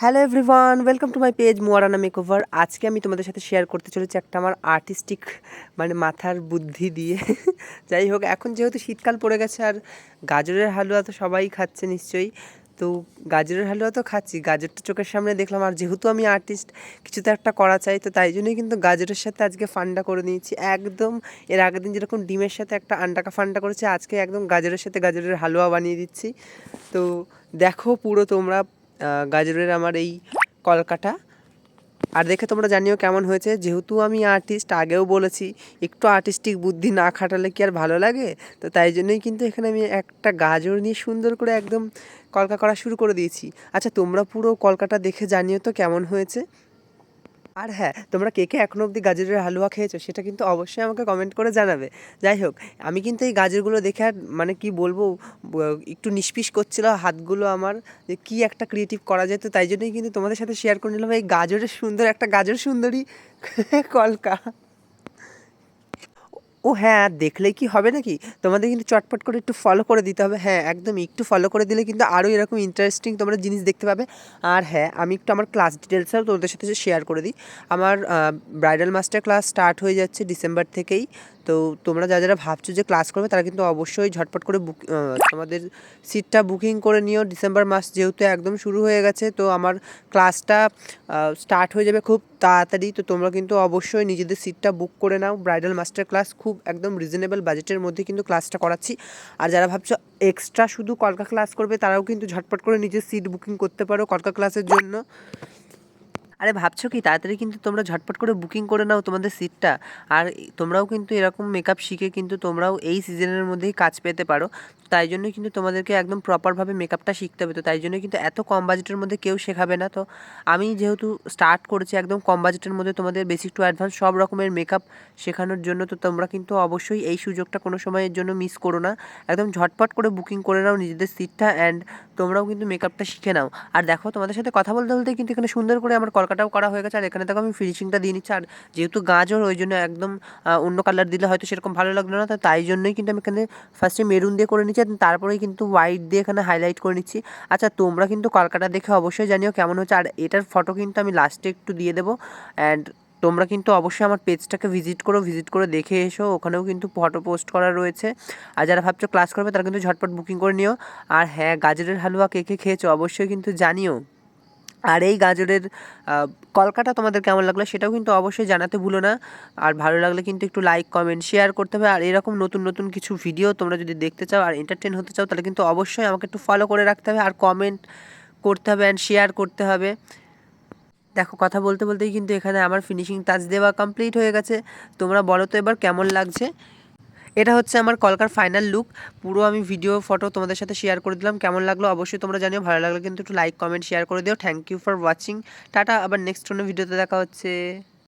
Hello everyone welcome to my page মোয়ারানা makeover আজকে আমি তোমাদের সাথে শেয়ার করতে চলেছি একটা আমার আর্টিস্টিক মানে মাথার বুদ্ধি দিয়ে। যাই হোক, এখন যেহেতু শীতকাল পড়ে গেছে আর গাজরের হালুয়া তো সবাই খাচ্ছে নিশ্চয়ই, তো গাজরের হালুয়া তো খাচ্ছি। গাজরটা চোখের সামনে দেখলাম, আর যেহেতু আমি আর্টিস্ট কিছু তো একটা করা চাই, তো তাই জন্যই কিন্তু গাজরের সাথে আজকে ফান্ডা করে নিয়েছি। একদম, এর আগের দিন যেরকম ডিমের সাথে একটা আন্ডাকা ফান্ডা করেছি, আজকে একদম গাজরের সাথে গাজরের হালুয়া বানিয়ে দিচ্ছি। তো দেখো পুরো তোমরা গাজরের আমার এই কলকাটা। আর দেখে তোমরা জানিও কেমন হয়েছে। যেহেতু আমি আর্টিস্ট আগেও বলেছি, একটু আর্টিস্টিক বুদ্ধি না খাটালে কি আর ভালো লাগে? তো তাই জন্যই কিন্তু এখানে আমি একটা গাজর নিয়ে সুন্দর করে একদম কলকা করা শুরু করে দিয়েছি। আচ্ছা তোমরা পুরো কলকাটা দেখে জানিও তো কেমন হয়েছে। আর হ্যাঁ তোমরা কে কে এখনও অবধি গাজরের হালুয়া খেয়েছো সেটা কিন্তু অবশ্যই আমাকে কমেন্ট করে জানাবে। যাই হোক, আমি কিন্তু এই গাজরগুলো দেখে আর মানে কি বলব একটু নিষ্পিস করছিল হাতগুলো আমার যে কী একটা ক্রিয়েটিভ করা যেত তাই জন্যই কিন্তু তোমাদের সাথে শেয়ার করে নিলাম এই গাজরের সুন্দর একটা গাজর সুন্দরী কলকা। ও হ্যাঁ দেখলে কি হবে নাকি? তোমাদের কিন্তু চটপট করে একটু ফলো করে দিতে হবে। হ্যাঁ একদম একটু ফলো করে দিলে কিন্তু আরও এরকম ইন্টারেস্টিং তোমরা জিনিস দেখতে পাবে। আর হ্যাঁ আমি একটু আমার ক্লাস ডিটেলসটাও তোমাদের সাথে শেয়ার করে দিই। আমার ব্রাইডাল মাস্টার ক্লাস স্টার্ট হয়ে যাচ্ছে ডিসেম্বর থেকেই। তো তোমরা যারা যারা ভাবছ যে ক্লাস করবে, তারা কিন্তু অবশ্যই ঝটপট করে বুক তোমাদের সিটটা বুকিং করে নিও। ডিসেম্বর মাস যেহেতু একদম শুরু হয়ে গেছে, তো আমার ক্লাসটা স্টার্ট হয়ে যাবে খুব তাড়াতাড়ি। তো তোমরা কিন্তু অবশ্যই নিজেদের সিটটা বুক করে নাও। ব্রাইডাল মাস্টার ক্লাস খুব একদম রিজনেবল বাজেটের মধ্যে কিন্তু ক্লাসটা করাচ্ছি। আর যারা ভাবছ এক্সট্রা শুধু কলকা ক্লাস করবে, তারাও কিন্তু ঝটপট করে নিজের সিট বুকিং করতে পারো কলকা ক্লাসের জন্য। আরে ভাবছ কি? তাড়াতাড়ি কিন্তু তোমরা ঝটপট করে বুকিং করে নাও তোমাদের সিটটা আর তোমরাও কিন্তু এরকম মেকআপ শিখে কিন্তু তোমরাও এই সিজনের মধ্যেই কাজ পেতে পারো। তাই জন্যই কিন্তু তোমাদেরকে একদম প্রপারভাবে মেকআপটা শিখতে হবে। তো তাই জন্য কিন্তু এত কম বাজেটের মধ্যে কেউ শেখাবে না। তো আমি যেহেতু স্টার্ট করেছি একদম কম বাজেটের মধ্যে তোমাদের বেসিক টু অ্যাডভান্স সব রকমের মেকআপ শেখানোর জন্য, তো তোমরা কিন্তু অবশ্যই এই সুযোগটা কোনো সময়ের জন্য মিস করো না। একদম ঝটপট করে বুকিং করে নাও নিজেদের সিটটা অ্যান্ড তোমরাও কিন্তু মেকআপটা শিখে নাও। আর দেখো তোমাদের সাথে কথা বলতে বলতে কিন্তু এখানে সুন্দর করে আমার কলকাটাও করা হয়ে গেছে, আর এখানে দেখো আমি ফিনিশিংটা দিয়ে নিচ্ছি, আর যেহেতু গাজর, ওই জন্য একদম অন্য কালার দিলে হয়তো সেরকম ভালো লাগল না, তো তাই জন্যই কিন্তু আমি এখানে ফার্স্টে মেরুন দিয়ে করে নিচ্ছি তারপরেই কিন্তু হোয়াইট দিয়ে এখানে হাইলাইট করে নিচ্ছি। আচ্ছা তোমরা কিন্তু কলকাতা দেখে অবশ্যই জানিও কেমন হচ্ছে, আর এটার ফটো কিন্তু আমি লাস্টে একটু দিয়ে দেবো অ্যান্ড তোমরা কিন্তু অবশ্যই আমার পেজটাকে ভিজিট করো ভিজিট করে দেখে এসো, ওখানেও কিন্তু ফটো পোস্ট করা রয়েছে, আর যারা ভাবছ ক্লাস করবে তারা কিন্তু ঝটপট বুকিং করে নিও, আর হ্যাঁ গাজরের হালুয়া কে কে খেয়েছো অবশ্যই কিন্তু জানিও। আর এই গাজরের কলকাটা তোমাদের কেমন লাগল সেটাও কিন্তু অবশ্যই জানাতে ভুলো না। আর ভালো লাগলে কিন্তু একটু লাইক কমেন্ট শেয়ার করতে হবে। আর এরকম নতুন নতুন কিছু ভিডিও তোমরা যদি দেখতে চাও আর এন্টারটেন হতে চাও তাহলে কিন্তু অবশ্যই আমাকে একটু ফলো করে রাখতে হবে। আর কমেন্ট করতে হবে অ্যান্ড শেয়ার করতে হবে। দেখো, কথা বলতে, বলতেই কিন্তু এখানে আমার ফিনিশিং টাচ দেওয়া কমপ্লিট হয়ে গেছে। তোমরা বলো তো এবার কেমন লাগছে? এটা হচ্ছে আমার কলকার ফাইনাল লুক পুরো আমি ভিডিও ফটো তোমাদের সাথে শেয়ার করে দিলাম। কেমন লাগল অবশ্যই তোমরা জানিও। ভালো লাগল কিন্তু একটু লাইক কমেন্ট শেয়ার করে দিও। Thank you for watching tata, আবার নেক্সট অন্য ভিডিওতে দেখা হচ্ছে।